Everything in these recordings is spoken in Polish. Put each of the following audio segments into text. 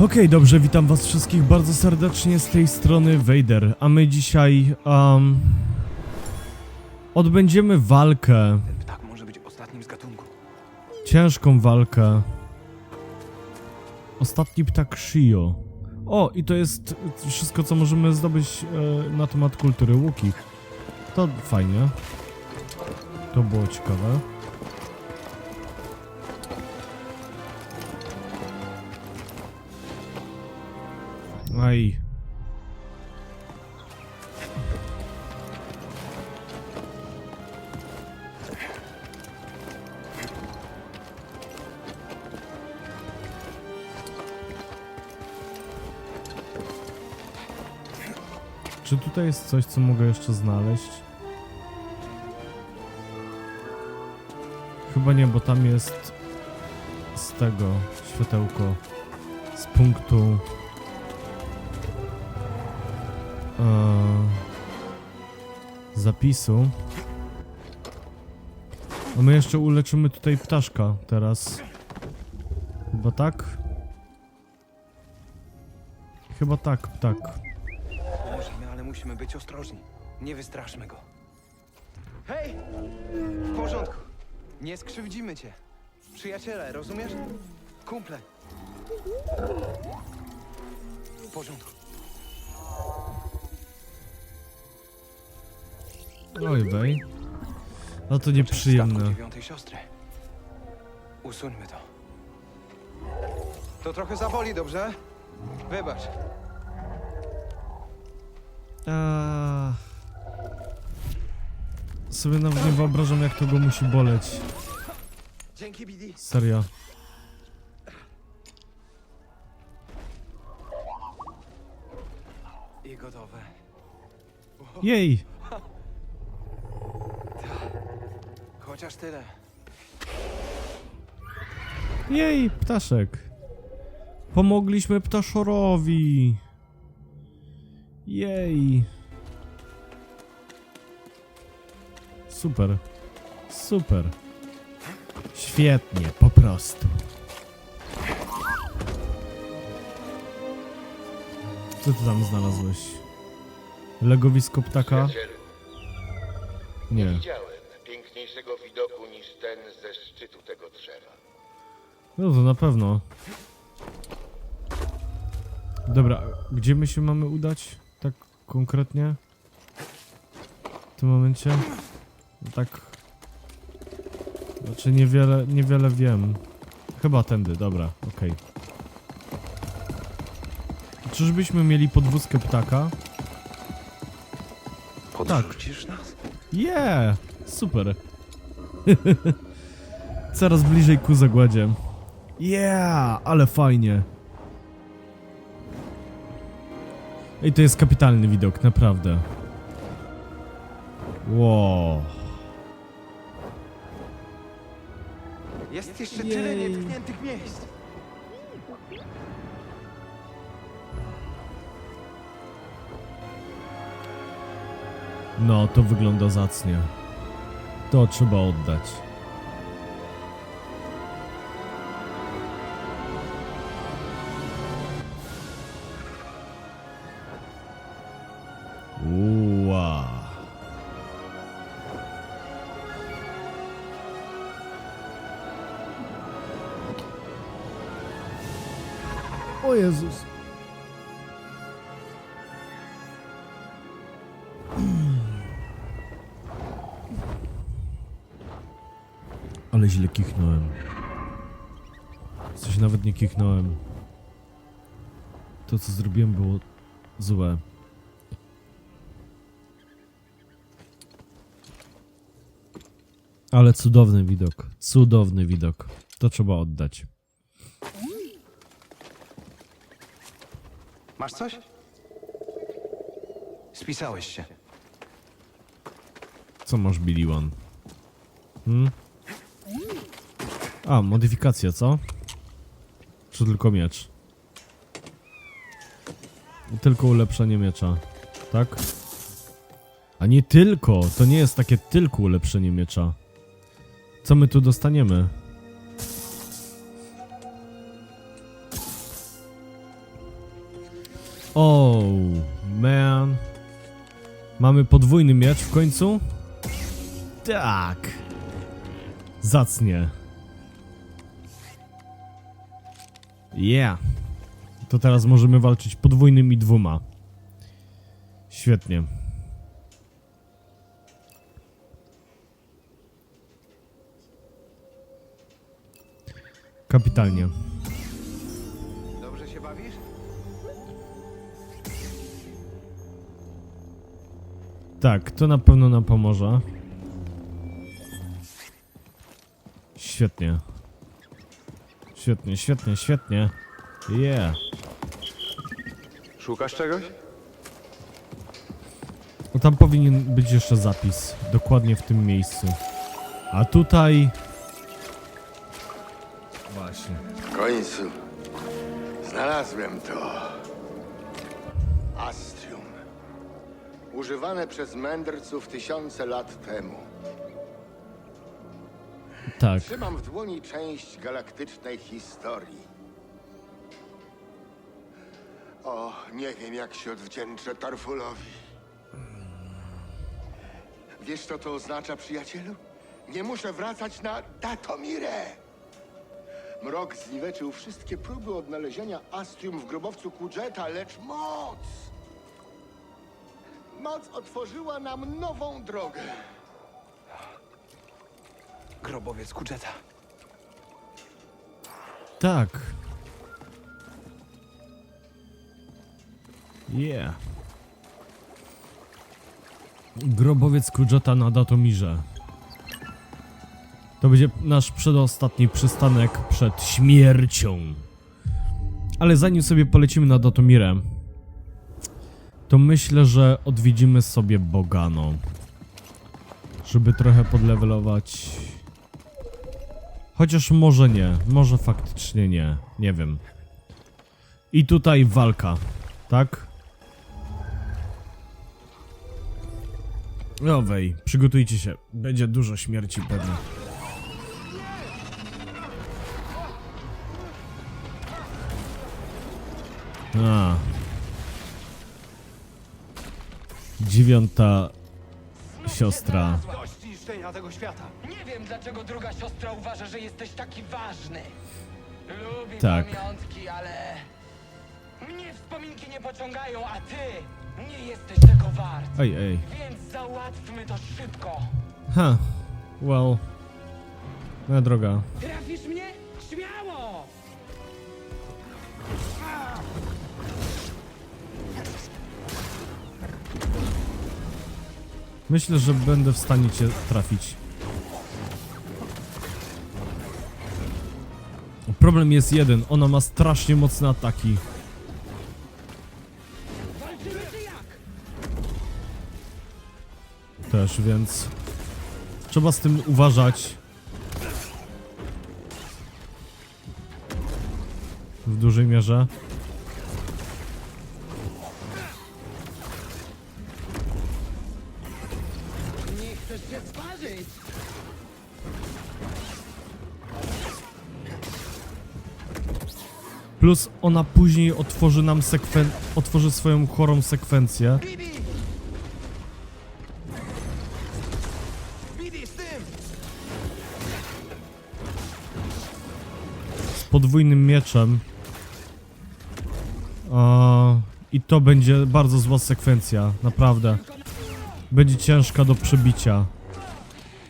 Okej, dobrze, witam was wszystkich bardzo serdecznie z tej strony Vader, a my dzisiaj um, odbędziemy walkę, Ten ptak może być ostatnim z gatunku. ciężką walkę. Ostatni ptak Shio. O, i to jest wszystko, co możemy zdobyć e, na temat kultury Łuki. To fajnie. To było ciekawe. Aj. Czy tutaj jest coś, co mogę jeszcze znaleźć? Chyba nie, bo tam jest z tego światełko z punktu e, zapisu. A my jeszcze uleczymy tutaj ptaszka teraz. Chyba tak? Chyba tak, tak. Pomożemy, ale musimy być ostrożni. Nie wystraszmy go. Hej! W porządku. Nie skrzywdzimy cię. Przyjaciele, rozumiesz? Kumple. W porządku. Oj, wej. No to nieprzyjemne. dziewiątej siostry. Usuńmy to. To trochę zaboli, dobrze? Wybacz. Eee... Sobie nawet nie wyobrażam, jak to go musi boleć. Dzięki, Bidi. Serio. I gotowe. Jej! Chociaż tyle. Jej, ptaszek. Pomogliśmy ptaszorowi. Jej. Super. Super. Świetnie, po prostu. Co ty tam znalazłeś? Legowisko ptaka? Przyjacielu, Nie. widziałem widoku niż ten ze szczytu tego drzewa. No to na pewno. Dobra, gdzie my się mamy udać? Tak konkretnie? W tym momencie? No Tak. Znaczy niewiele, niewiele wiem. Chyba tędy, dobra, okej. Czyżbyśmy mieli podwózkę ptaka? Podrzucisz nas? Yeah! Super. Coraz bliżej ku zagładzie. Yeah! Ale fajnie. Ej, to jest kapitalny widok, naprawdę. Wow. Jest jeszcze tyle Jej. nietkniętych miejsc. No, to wygląda zacnie. To trzeba oddać. Ua. O Jezus. Ale źle kichnąłem. Coś nawet nie kichnąłem. To co zrobiłem było złe. Ale cudowny widok. Cudowny widok. To trzeba oddać. Masz coś? Spisałeś się. Co masz, Billy One? Hmm? A, modyfikacja, co? Czy tylko miecz? Tylko ulepszenie miecza, tak? A nie tylko! To nie jest takie tylko ulepszenie miecza. Co my tu dostaniemy? Oh, man. Mamy podwójny miecz w końcu? Tak. Zacnie. Yeah. To teraz możemy walczyć podwójnymi dwoma. Świetnie. Kapitalnie. Dobrze się bawisz? Tak, to na pewno nam pomoże. Świetnie. Świetnie, świetnie, świetnie. Yeah. Szukasz czegoś? No tam powinien być jeszcze zapis. Dokładnie w tym miejscu. A tutaj... Właśnie. W końcu znalazłem to. Astrium. Używane przez mędrców tysiące lat temu. Tak. Trzymam w dłoni część galaktycznej historii. O, nie wiem jak się odwdzięczę Tarfulowi. Wiesz co to oznacza, przyjacielu? Nie muszę wracać na Datomirę. Mrok zniweczył wszystkie próby odnalezienia Astrium w grobowcu Kudżeta, lecz moc! Moc otworzyła nam nową drogę. Grobowiec Kudżeta. Tak. Yeah. Grobowiec Kudżeta na Datomirze. To będzie nasz przedostatni przystanek przed śmiercią. Ale zanim sobie polecimy na Datomirę, to myślę, że odwiedzimy sobie Bogano. Żeby trochę podlewelować Chociaż może nie, może faktycznie nie, nie wiem. I tutaj walka, tak? Owej, przygotujcie się, będzie dużo śmierci pewnie. A. Dziewiąta siostra. Niszczenia tego świata. Nie wiem, dlaczego druga siostra uważa, że jesteś taki ważny. Lubię Tak. pamiątki, ale... Mnie wspominki nie pociągają, a ty nie jesteś tego wart. Ej, ej. Więc załatwmy to szybko. Ha, well. Moja droga. Trafisz mnie? Myślę, że będę w stanie cię trafić. Problem jest jeden, ona ma strasznie mocne ataki. Też, więc trzeba z tym uważać. W dużej mierze. Się sparzyć? Plus ona później otworzy nam sekwen... otworzy swoją chorą sekwencję. Z podwójnym mieczem. I to będzie bardzo zła sekwencja, naprawdę. Będzie ciężka do przebicia.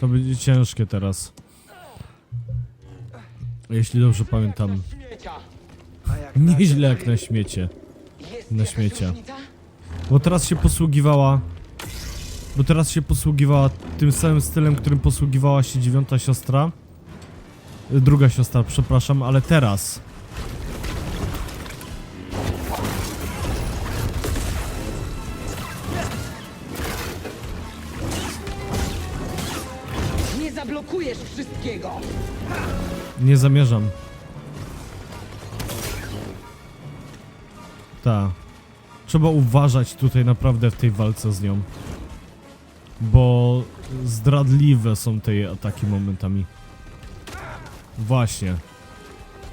To będzie ciężkie teraz. Jeśli dobrze pamiętam. Nieźle jak na śmiecie. Na śmiecia. Bo teraz się posługiwała. Bo teraz się posługiwała tym samym stylem, którym posługiwała się dziewiąta siostra. Druga siostra, przepraszam, ale teraz. Nie zamierzam. Ta. Trzeba uważać tutaj naprawdę w tej walce z nią. Bo zdradliwe są te jej ataki momentami. Właśnie.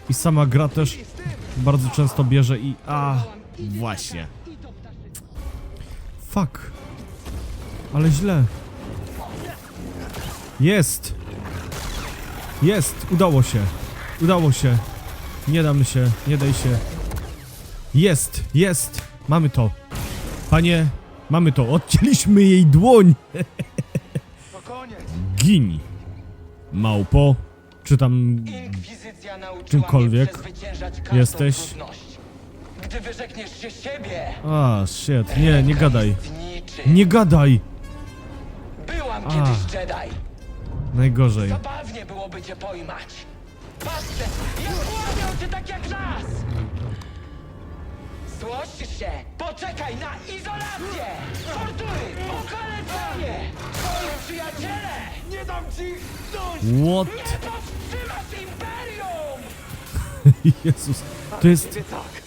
I sama gra też bardzo często bierze i... A, właśnie. Fuck. Ale źle. Jest! Jest! Udało się. Udało się. Nie damy się. Nie daj się. Jest! Jest! Mamy to. Panie, mamy to. Odcięliśmy jej dłoń. Gin. Małpo. Czy tam Czymkolwiek jesteś. Gdy wyrzekniesz się siebie, A, shit. Nie, nie gadaj. Nie gadaj! Byłam A. kiedyś Jedi. Najgorzej. Zabawnie byłoby cię pojmać. Patrzcie, ja kłamią cię tak jak nas! Złościsz się! Poczekaj na izolację! Tortury! Okaleczenie! Twoi przyjaciele! Nie dam ci! What? Nie powstrzymasz Imperium! Jezus. To jest... Tak!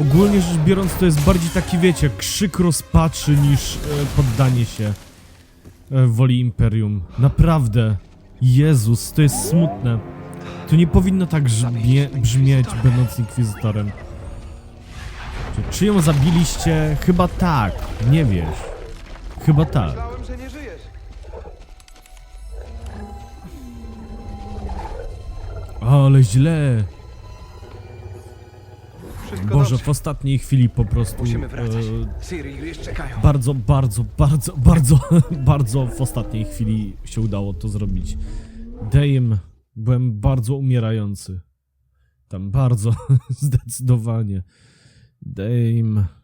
Ogólnie rzecz biorąc, to jest bardziej taki, wiecie, krzyk rozpaczy niż e, poddanie się woli Imperium. Naprawdę. Jezus, to jest smutne. To nie powinno tak brzmie, brzmieć, będąc Inkwizytorem. Czy, czy ją zabiliście? Chyba tak. Nie wiesz. Chyba tak. Ale źle. Wszystko Boże, dobrze. w ostatniej chwili po prostu... Musimy wracać. e, Ciri już czekają. bardzo, bardzo, bardzo, bardzo, bardzo w ostatniej chwili się udało to zrobić. Dame, byłem bardzo umierający. Tam bardzo, zdecydowanie. Dame.